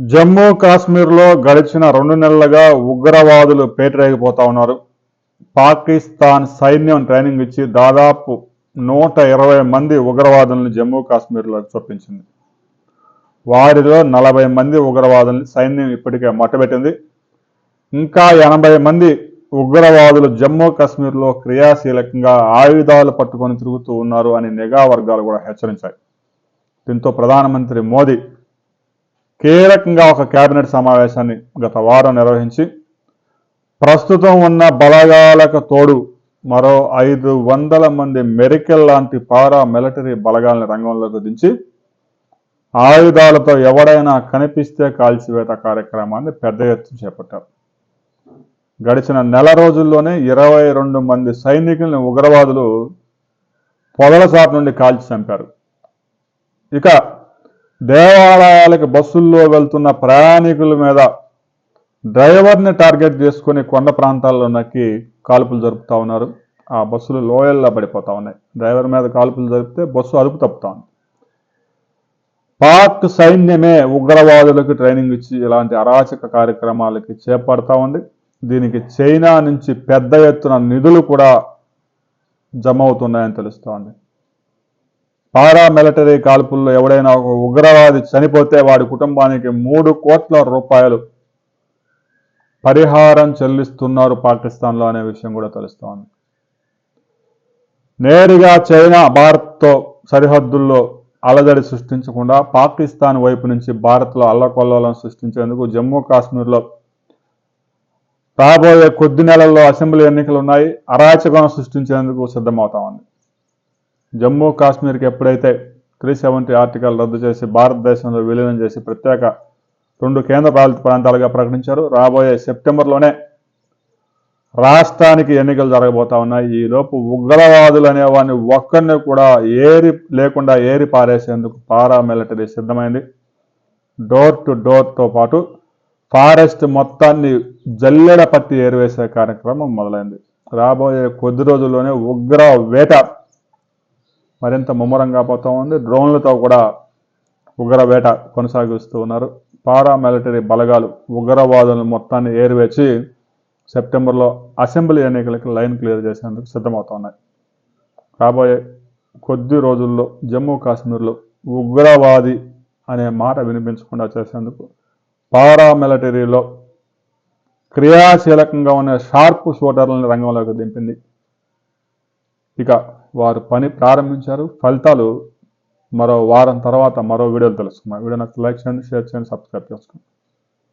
జమ్మూ కాశ్మీర్లో గడిచిన రెండు నెలలుగా ఉగ్రవాదులు పేటరేగిపోతా ఉన్నారు. పాకిస్తాన్ సైన్యం ట్రైనింగ్ ఇచ్చి దాదాపు నూట ఇరవై మంది ఉగ్రవాదులను జమ్మూ కాశ్మీర్లో చొప్పించింది. వారిలో నలభై మంది ఉగ్రవాదుల్ని సైన్యం ఇప్పటికే మట్టబెట్టింది. ఇంకా ఎనభై మంది ఉగ్రవాదులు జమ్మూ కాశ్మీర్లో క్రియాశీలకంగా ఆయుధాలు పట్టుకొని తిరుగుతూ ఉన్నారు అని నిఘా వర్గాలు కూడా హెచ్చరించాయి. దీంతో ప్రధానమంత్రి మోదీ కీలకంగా ఒక కేబినెట్ సమావేశాన్ని గత వారం నిర్వహించి ప్రస్తుతం ఉన్న బలగాలకు తోడు మరో ఐదు వందల మంది మెరికల్ లాంటి పారా మిలిటరీ బలగాలను రంగంలోకి దించి ఆయుధాలతో ఎవడైనా కనిపిస్తే కాల్చివేత కార్యక్రమాన్ని పెద్ద ఎత్తున చేపట్టారు. గడిచిన నెల రోజుల్లోనే ఇరవై రెండు మంది సైనికుల్ని ఉగ్రవాదులు పొదలసాటు నుండి కాల్చి చంపారు. ఇక దేవాలయాలకు బస్సుల్లో వెళ్తున్న ప్రయాణికుల మీద డ్రైవర్ని టార్గెట్ చేసుకుని కొండ ప్రాంతాల్లో నక్కి కాల్పులు జరుపుతూ ఉన్నారు. ఆ బస్సులు లోయల్లో పడిపోతా ఉన్నాయి. డ్రైవర్ మీద కాల్పులు జరిపితే బస్సు అదుపు తప్పుతా ఉంది. పాక్ సైన్యమే ఉగ్రవాదులకు ట్రైనింగ్ ఇచ్చి ఇలాంటి అరాచక కార్యక్రమాలకి చేపడతా ఉంది. దీనికి చైనా నుంచి పెద్ద ఎత్తున నిధులు కూడా జమ అవుతున్నాయని తెలుస్తోంది పారామిలిటరీ కాల్పుల్లో ఎవడైనా ఒక ఉగ్రవాది చనిపోతే వాడి కుటుంబానికి మూడు కోట్ల రూపాయలు పరిహారం చెల్లిస్తున్నారు పాకిస్తాన్లో అనే విషయం కూడా తెలుస్తోంది నేరుగా చైనా భారత్తో సరిహద్దుల్లో అలజడి సృష్టించకుండా పాకిస్తాన్ వైపు నుంచి భారత్లో అల్లకొల్లోలను సృష్టించేందుకు జమ్మూ కాశ్మీర్లో రాబోయే కొద్ది నెలల్లో అసెంబ్లీ ఎన్నికలు ఉన్నాయి. అరాచకం సృష్టించేందుకు సిద్ధమవుతా ఉంది. జమ్మూ కాశ్మీర్కి ఎప్పుడైతే త్రీ సెవెంటీ ఆర్టికల్ రద్దు చేసి భారతదేశంలో విలీనం చేసి ప్రత్యేక రెండు కేంద్ర పాలిత ప్రాంతాలుగా ప్రకటించారు రాబోయే సెప్టెంబర్లోనే రాష్ట్రానికి ఎన్నికలు జరగబోతా ఉన్నాయి. ఈలోపు ఉగ్రవాదులు అనేవాడిని ఒక్కరిని కూడా ఏరి లేకుండా ఏరి పారేసేందుకు పారామిలిటరీ సిద్ధమైంది. డోర్ టు డోర్తో పాటు ఫారెస్ట్ మొత్తాన్ని జల్లెడ పట్టి ఏరివేసే కార్యక్రమం మొదలైంది. రాబోయే కొద్ది రోజుల్లోనే ఉగ్ర వేట మరింత ముమ్మరంగా పోతూ ఉంది. డ్రోన్లతో కూడా ఉగ్ర వేట కొనసాగిస్తూ ఉన్నారు. పారామిలిటరీ బలగాలు ఉగ్రవాదులను మొత్తాన్ని ఏరివేచి సెప్టెంబర్లో అసెంబ్లీ ఎన్నికలకు లైన్ క్లియర్ చేసేందుకు సిద్ధమవుతున్నాయి రాబోయే కొద్ది రోజుల్లో జమ్మూ కాశ్మీర్లో ఉగ్రవాది అనే మాట వినిపించకుండా చేసేందుకు పారామిలిటరీలో క్రియాశీలకంగా ఉన్న షార్ప్ షూటర్లను రంగంలోకి దింపింది ఇక వారు పని ప్రారంభించారు. ఫలితాలు మరో వారం తర్వాత మరో వీడియోలు తెలుసుకుందాం. వీడియో నాకు లైక్ చేయండి షేర్ చేయండి సబ్స్క్రైబ్ చేసుకోండి.